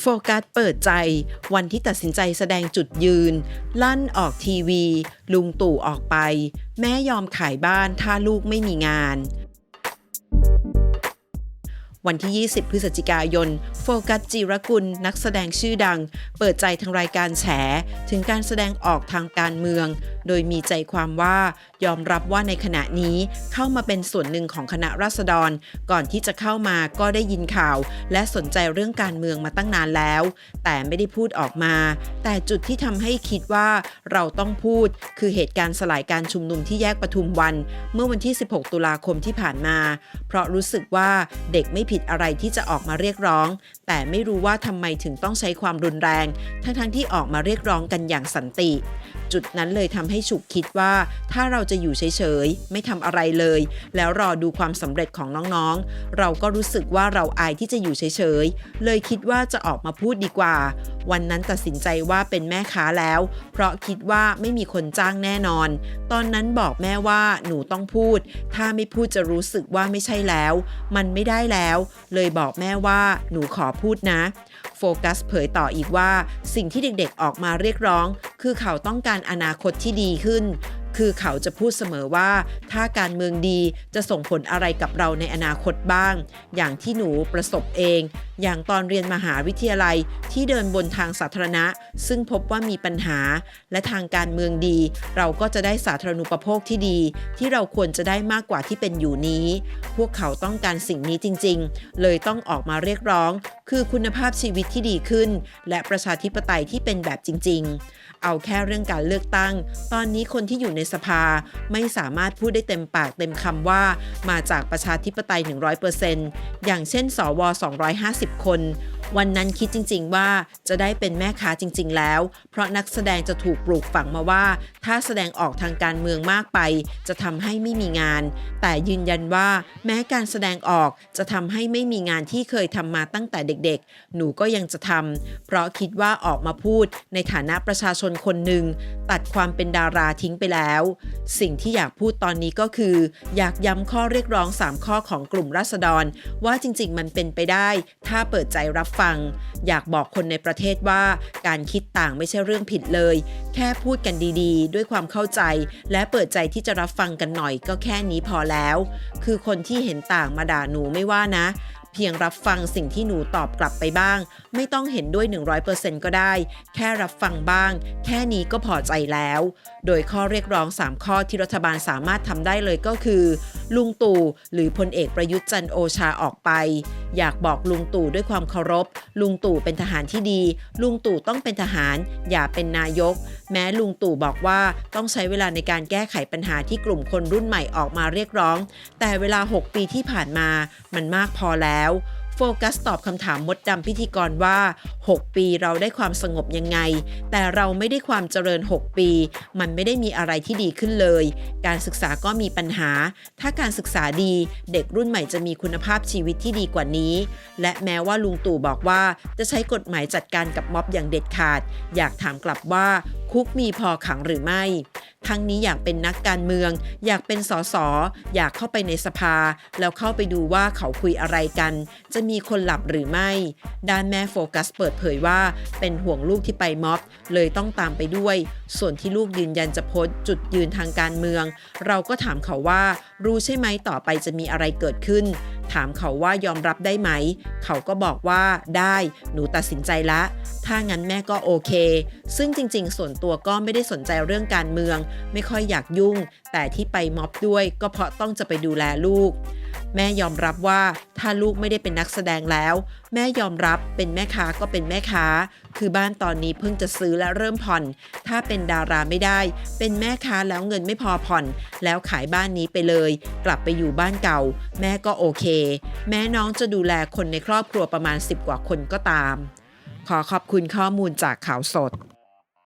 โฟกัสเปิดใจ วันที่ตัดสินใจแสดงจุดยืน ลั่นออกทีวี ลุงตู่ออกไป แม่ยอมขายบ้านถ้าลูกไม่มีงาน วันที่ 20 พฤศจิกายน โฟกัสจิรกุล นักแสดงชื่อดัง เปิดใจทางรายการแฉ ถึงการแสดงออกทางการเมือง โดยมีใจความว่ายอมรับว่าในขณะนี้เข้ามาเป็นส่วนหนึ่งของคณะราษฎร ก่อนที่จะเข้ามาก็ได้ยินข่าว และสนใจเรื่องการเมืองมาตั้งนานแล้ว แต่ไม่ได้พูดออกมา แต่จุดที่ทำให้คิดว่าเราต้องพูด คือเหตุการณ์สลายการชุมนุมที่แยกปทุมวัน เมื่อวันที่ 16 ตุลาคมที่ผ่านมา เพราะรู้สึกว่าเด็กไม่ผิดอะไรที่จะออกมาเรียกร้อง แต่ไม่รู้ว่าทำไมถึงต้องใช้ความรุนแรง ทั้งๆที่ออกมาเรียกร้องกันอย่างสันติ จุดนั้นเลยทำให้ฉุกคิดว่า ถ้าเราจะอยู่เฉยๆ ไม่ทำอะไรเลย แล้วรอดูความสำเร็จของน้องๆ เราก็รู้สึกว่าเราอายที่จะอยู่เฉยๆ เลยคิดว่าจะออกมาพูดดีกว่า วันนั้นตัดสินใจว่าเป็นแม่ค้าแล้ว เพราะคิดว่าไม่มีคนจ้างแน่นอน ตอนนั้นบอกแม่ว่าหนูต้องพูด ถ้าไม่พูดจะรู้สึกว่าไม่ใช่แล้ว มันไม่ได้แล้วเลยบอกแม่ว่าหนูขอพูดนะ โฟกัสเผยต่ออีกว่า สิ่งที่เด็กๆออกมาเรียกร้อง คือเขาต้องการอนาคตที่ดีขึ้น คือเขาจะพูดเสมอว่า ถ้าการเมืองดีจะส่งผลอะไรกับเราในอนาคตบ้าง อย่างที่หนูประสบเอง อย่างตอนเรียนมหาวิทยาลัยที่เดินบนทางสาธารณะ ซึ่งพบว่ามีปัญหา และทางการเมืองดี เราก็จะได้สาธารณูปโภคที่ดี ที่เราควรจะได้มากกว่าที่เป็นอยู่นี้ พวกเขาต้องการสิ่งนี้จริง ๆ เลยต้องออกมาเรียกร้อง คือคุณภาพชีวิตที่ดีขึ้น และประชาธิปไตยที่เป็นแบบจริง ๆ เอาแค่เรื่องการเลือกตั้ง ตอนนี้คนที่อยู่ในสภา ไม่สามารถพูดได้เต็มปากเต็มคำว่า มาจากประชาธิปไตย 100%อย่างเช่น สว 250 คน วันนั้นคิดจริง ๆ ว่าจะได้เป็นแม่ค้าจริง ๆ แล้ว เพราะนักแสดงจะถูกปลูกฝังมาว่า ถ้าแสดงออกทางการเมืองมากไป จะทำให้ไม่มีงาน แต่ยืนยันว่าแม้การแสดงออกจะทำให้ไม่มีงานที่เคยทำมาตั้งแต่เด็กๆ หนูก็ยังจะทำเพราะคิดว่าออกมาพูดในฐานะประชาชนคนหนึ่งตัดความเป็นดาราทิ้งไปแล้ว สิ่งที่อยากพูดตอนนี้ก็คือ อยากย้ำข้อเรียกร้อง 3 ข้อของกลุ่มราษฎร ว่าจริง ๆ มันเป็นไปได้ ถ้าเปิดใจรับฟัง อยากบอกคนในประเทศว่าการคิดต่างไม่ใช่เรื่องผิดเลย แค่พูดกันดีๆ ด้วยความเข้าใจ และเปิดใจที่จะรับฟังกันหน่อยก็แค่นี้พอแล้ว คือคนที่เห็นต่างมาด่าหนูไม่ว่านะ เพียงรับฟังสิ่งที่หนูตอบกลับไปบ้าง ไม่ต้องเห็นด้วย 100%ก็ได้ แค่รับฟังบ้าง แค่นี้ก็พอใจแล้ว โดยข้อเรียกร้อง 3 ข้อที่รัฐบาลสามารถทำได้เลยก็คือ ลุงตู่หรือพลเอกประยุทธ์จันโอชาออกไป อยากบอกลุงตู่ด้วยความเคารพ ลุงตู่เป็นทหารที่ดี ลุงตู่ต้องเป็นทหาร อย่าเป็นนายก แม้ลุงตู่บอกว่าต้องใช้เวลาในการแก้ไขปัญหาที่กลุ่มคนรุ่นใหม่ออกมาเรียกร้อง แต่เวลา 6 ปีที่ผ่านมามันมากพอแล้ว โฟกัสตอบคำถามมดดำพิธีกรว่า 6 ปีเราได้ความสงบยังไง แต่เราไม่ได้ความเจริญ 6 ปี มันไม่ได้มีอะไรที่ดีขึ้นเลย การศึกษาก็มีปัญหา ถ้าการศึกษาดี เด็กรุ่นใหม่จะมีคุณภาพชีวิตที่ดีกว่านี้ และแม้ว่าลุงตู่บอกว่าจะใช้กฎหมายจัดการกับม็อบอย่างเด็ดขาด อยากถามกลับว่าคุกมีพอขังหรือไม่ ทั้งนี้อยากเป็นนักการเมือง อยากเป็นสสอยากเข้าไปในสภา แล้วเข้าไปดูว่าเขาคุยอะไรกัน จะมีคนหลับหรือไม่ ด้านแม่โฟกัสเปิดเผยว่า เป็นห่วงลูกที่ไปม็อบ เลยต้องตามไปด้วย ส่วนที่ลูกยืนยันจะโพสจุดยืนทางการเมือง เราก็ถามเขาว่า รู้ใช่ไหมต่อไปจะมีอะไรเกิดขึ้น ถามเขาว่ายอมรับได้ไหม เขาก็บอกว่าได้หนูตัดสินใจละ ถ้างั้นแม่ก็โอเค ซึ่งจริงๆ ส่วนตัวก็ไม่ได้สนใจเรื่องการเมือง ไม่ค่อยอยากยุ่ง แต่ที่ไปม็อบด้วยก็เพราะต้องจะไปดูแลลูก แม่ยอมรับว่าถ้าลูกไม่ได้เป็นนักแสดงแล้ว แม่ยอมรับเป็นแม่ค้าก็เป็นแม่ค้า คือบ้านตอนนี้เพิ่งจะซื้อและเริ่มผ่อน ถ้าเป็นดาราไม่ได้ เป็นแม่ค้าแล้วเงินไม่พอผ่อน แล้วขายบ้านนี้ไปเลย กลับไปอยู่บ้านเก่า แม่ก็โอเค แม้น้องจะดูแลคนในครอบครัวประมาณ 10 กว่าคนก็ตาม ขอขอบคุณข้อมูลจากข่าวสด